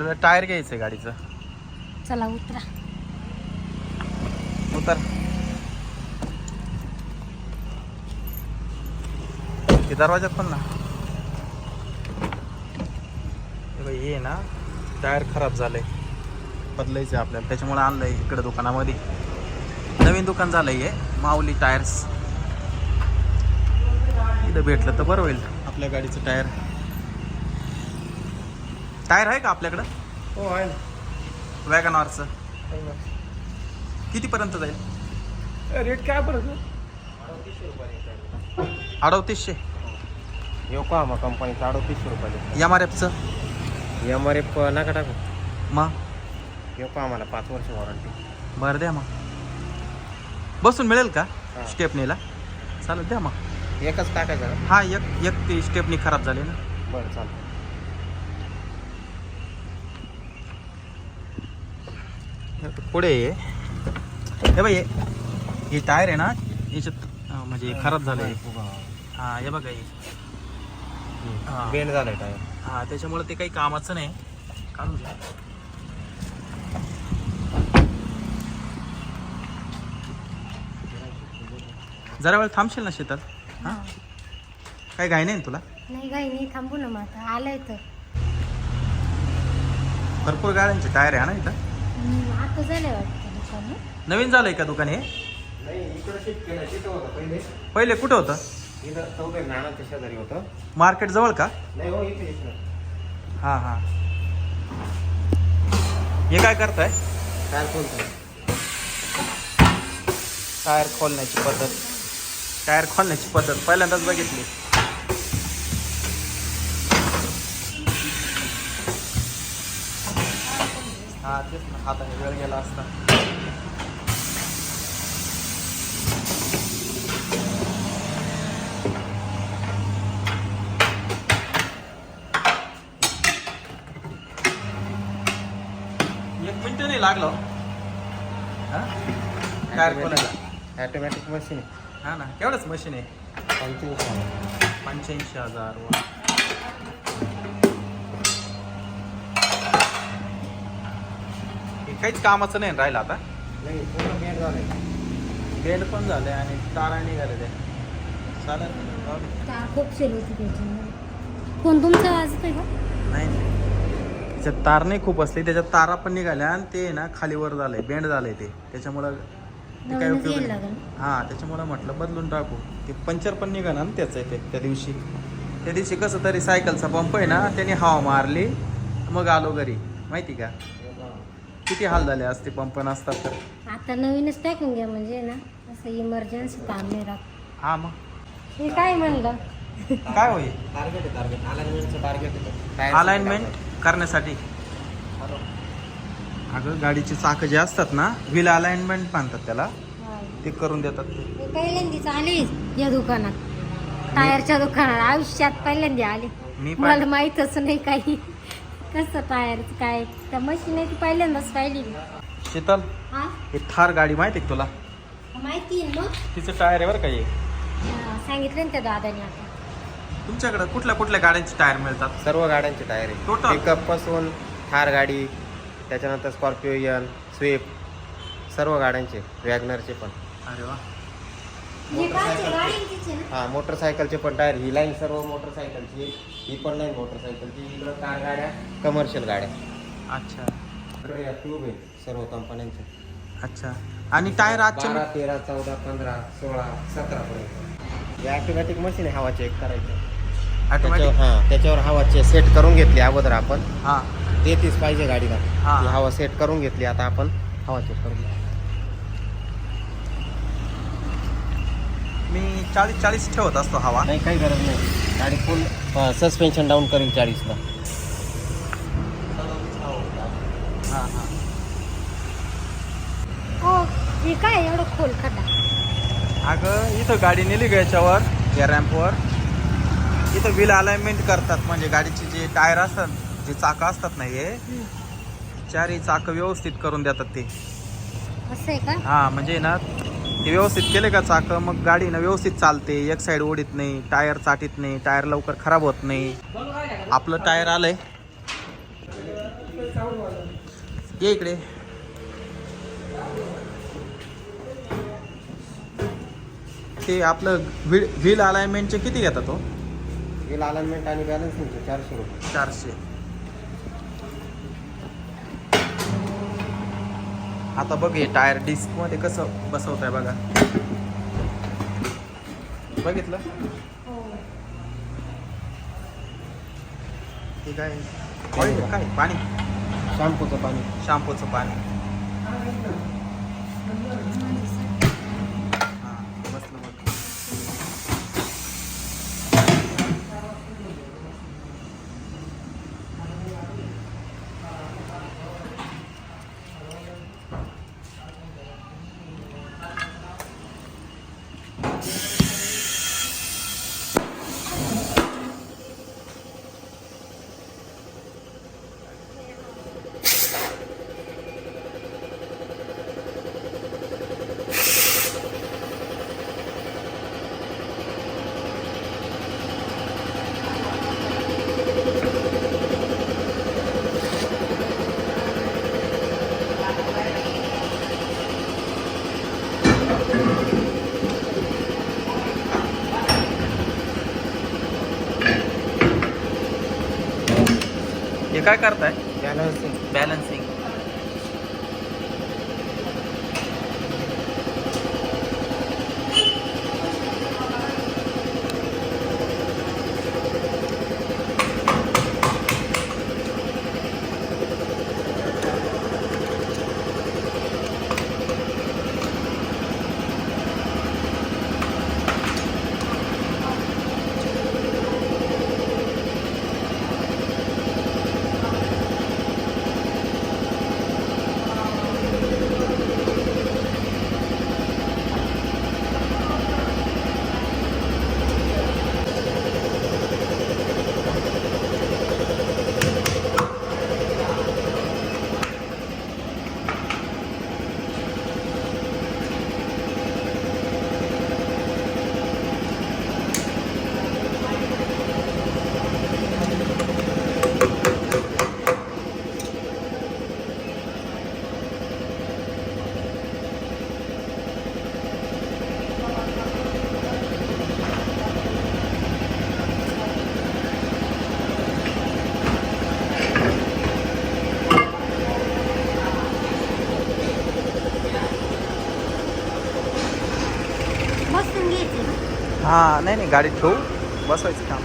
आपल्याला टायर घ्यायचं आहे गाडीचं. चला उतरा. उतर. ते दरवाजात पण ना. हे हे ना टायर खराब झालंय. बदलायचं आहे आपल्याला. त्याच्यामुळे आणलंय इकडे दुकानामध्ये. नवीन दुकान झालंय हे माऊली टायर्स. इथं भेटलं तर बरं होईल आपल्या गाडीचं टायर. टायर आहे का आपल्याकडं? हो आहे ना. वॅगन आरचं आहे ना. कितीपर्यंत जाईल? रेट काय बरं अडवतीसशे योकोहामा कंपनीचा अडतीसशे रुपयाला एम आर एफचं एम आर एफ नका टाकू. मग? योकोहामाला पाच वर्ष वॉरंटी बरं द्या मग. बसून मिळेल का हा. स्टेपनीला चालेल द्या मग. एकच टाकायचं ना? हा एक एक ती स्टेपनी खराब झाली ना. बरं चालतं पुढे ये. हे बाई हे- हे टायर आहे ना याच्यात म्हणजे खराब झालं आहे हा हे बघा हे. बेंड झालंय टायर. हा त्याच्यामुळे ते काही कामाचं नाही. काढून घ्या जरा वेळ थांबशील ना शेतात? हा? काही घाई नाही ना तुला? नाही काही नाही. थांबू ना मग आता. आलंय तर. भरपूर गाड्यांचे टायर आहे हा ना इथं? आता झालंय वाटतं दुकान ना? नवीन झालंय का दुकान हे? नाही इकडं शिफ्ट केलं तिथं होतं पहिले. पहिले कुठं होतं? इथं चौघे नानाच्या शेजारी होतं. मार्केट जवळ का? नाही हो इथे हा हा. हे काय करताय? काय कोणतं टायर खोलण्याची पद्धत. टायर खोलण्याची पद्धत पहिल्यांदाच बघितली. हा तेच ना. हाताने वेळ गेला असता. एक मिनिट नाही लागलो हा. टायर खोलायला. ॲटोमॅटिक मशीन आहे. हा ना. केवढंच मशीन आहे? पंच्याऐंशी पंच्याऐंशी हजार. हे काहीच कामाचं नाही राहिलं आता. नाही पूर्ण बेंड झालंय. बेंड पण झाले आणि तारा निघाले ते चालेल. तार खूप सेल होती त्याच्यामध्ये फोन तुमचा वाजतोय का? नाही त्याच्यात तार नाही खूप असते त्याच्यात तारा पण निघाल्या आणि ते ना खाली वर झालंय बेंड झालंय ते. त्याच्यामुळं ते नवीनच उपयोग नाही. हा त्याच्यामुळं म्हटलं बदलून टाकू. ते पंचर पण निघाला ना त्याचं आहे ते त्या दिवशी. त्या दिवशी कसं तरी सायकलचा पंप आहे ना त्याने हवा मारली मग आलो घरी. माहिती का? किती हाल झाले? असते पंप नसतात तर. आता नवीनच टाकून घ्या म्हणजे ना असं इमर्जन्सी काम नाही राहत हा मग. हे काय म्हणलं? काय होईल? टार्गेट आहे टार्गेट अलाइनमेंटचं टार्गेट आहे. अलाइनमेंट करण्यासाठी. अगं गाडीची चाकं जे असतात ना व्हील अलाइनमेंट म्हणतात त्याला. हा. ते करून देतात ते. मी पहिल्यांदाच आले या दुकानात. टायरच्या दुकानात. आयुष्यात पहिल्यांदा आले. मी पण. मला माहीतच नाही काही. कसं टायरचं काय? त्या मशीन आहे ती पहिल्यांदाच पाहिली मी. शीतल हा? हे थार गाडी माहिती आहे का तुला? माहिती आहे मग? तिचं टायर आहे बरं का हे. हा, सांगितलं ना त्या दादाने आता. तुमच्याकडे कुठल्या कुठल्या गाड्यांचे टायर मिळतात? सर्व गाड्यांचे टायर आहे. Total? पिकअपपासून थार गाडी त्याच्यानंतर स्कॉर्पिओ यन स्विफ्ट सर्व गाड्यांचे वॅगनरचे पण. अरे वा. हे ना? हा मोटरसायकलचे पण टायर ही लाईन सर्व मोटरसायकलची ही पण लाईन मोटरसायकलची इकडं कार गाड्या कमर्शियल गाड्या. अच्छा. इकडे या ट्यूब आहे सर्व कंपन्यांचे अच्छा. आणि टायर आजच्या बारा तेरा चौदा पंधरा सोळा सतरा पर्यंत. हे ऑटोमॅटिक मशीन आहे हवा चेक करायचं. ऑटोमॅटिक हा त्याच्यावर हवा सेट करून घेतली अगोदर आपण. हा. तेहतीस पाहिजे गाडीला. हा. ती हवा सेट करून घेतली आता आपण हवा चेक करून घेऊ. मी चाळीस चाळीस ठेवत असतो हवा. नाही काही गरज नाही. गाडी फुल सस्पेन्शन डाऊन करेल चाळीसला. हा हा. हो हे काय एवढं खोल खड्डा. अगं इथं गाडी नेली का याच्यावर या रॅम्पवर इथं व्हील अलाइनमेंट करतात म्हणजे गाडीचे जे टायर असतात जे चाकं असतात ना हे. चारही चाकं व्यवस्थित करून देतात ते. असं आहे का? हा म्हणजे ना ते व्यवस्थित केले का चाकं? मग गाडी ना व्यवस्थित चालते. एक साईड ओढीत नाही टायर चाटीत नाही टायर लवकर खराब होत नाही. आपलं टायर आलंय. ये इकडे. ते आपलं व्हील व्हील अलाइनमेंटचे किती घेतात तो बिल अलाइनमेंट आणि बॅलन्सिंगचे चारशे रुपये. चारशे. आता बघ हे टायर डिस्कमध्ये कसं बसवत आहे बघा. बघितलं? ते काय? ऑइल काय? पाणी? शॅम्पूचं पाणी. शॅम्पूचं पाणी हा, बसलं बघ. हे काय करताय? बॅलन्सिंग बॅलन्सिंग बसून घ्यायची हा नाही नाही गाडी ठेवू. बसवायचं काम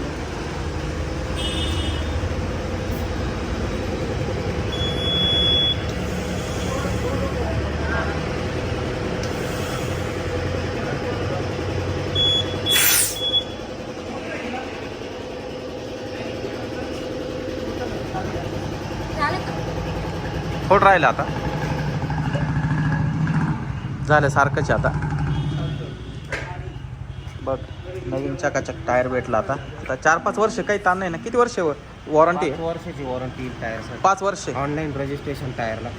थोडं राहिलं आता. झालं सारखंच आता. नवीन चकाचक टायर भेटला आता. आता चार पाच वर्ष काही ताण नाही ना? किती वर्ष वॉरंटी पाच वर्षाची वॉरंटी टायरसाठी पाच वर्ष. ऑनलाईन रजिस्ट्रेशन टायरला.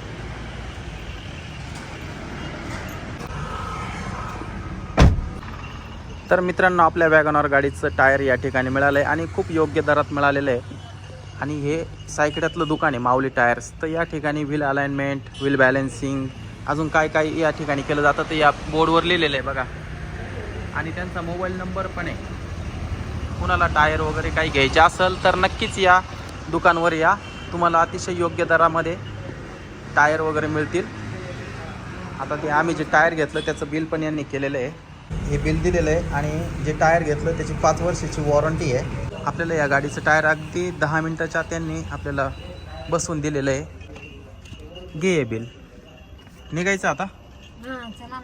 तर मित्रांनो आपल्या वॅगनॉर गाडीचं टायर या ठिकाणी मिळालं आहे आणि खूप योग्य दरात मिळालेलं आहे. आणि हे सायकड्यातलं दुकान आहे माऊली टायर्स. तर या ठिकाणी व्हील अलाइनमेंट व्हील बॅलन्सिंग अजून काय काय या ठिकाणी केलं जातं ते या बोर्डवर लिहिलेलं आहे बघा. आणि त्यांचा मोबाईल नंबर पण आहे. कुणाला टायर वगैरे काही घ्यायचे असेल तर नक्कीच या दुकानवर या. तुम्हाला अतिशय योग्य दरामध्ये टायर वगैरे मिळतील. आता ते आम्ही जे टायर घेतलं त्याचं बिल पण यांनी केलेलं आहे. हे बिल दिलेलं आहे आणि जे टायर घेतलं त्याची पाच वर्षाची वॉरंटी आहे. आपल्याला या गाडीचं टायर अगदी दहा मिनटाच्या त्यांनी आपल्याला बसवून दिलेलं आहे. घे बिल. निघायचं आता? चला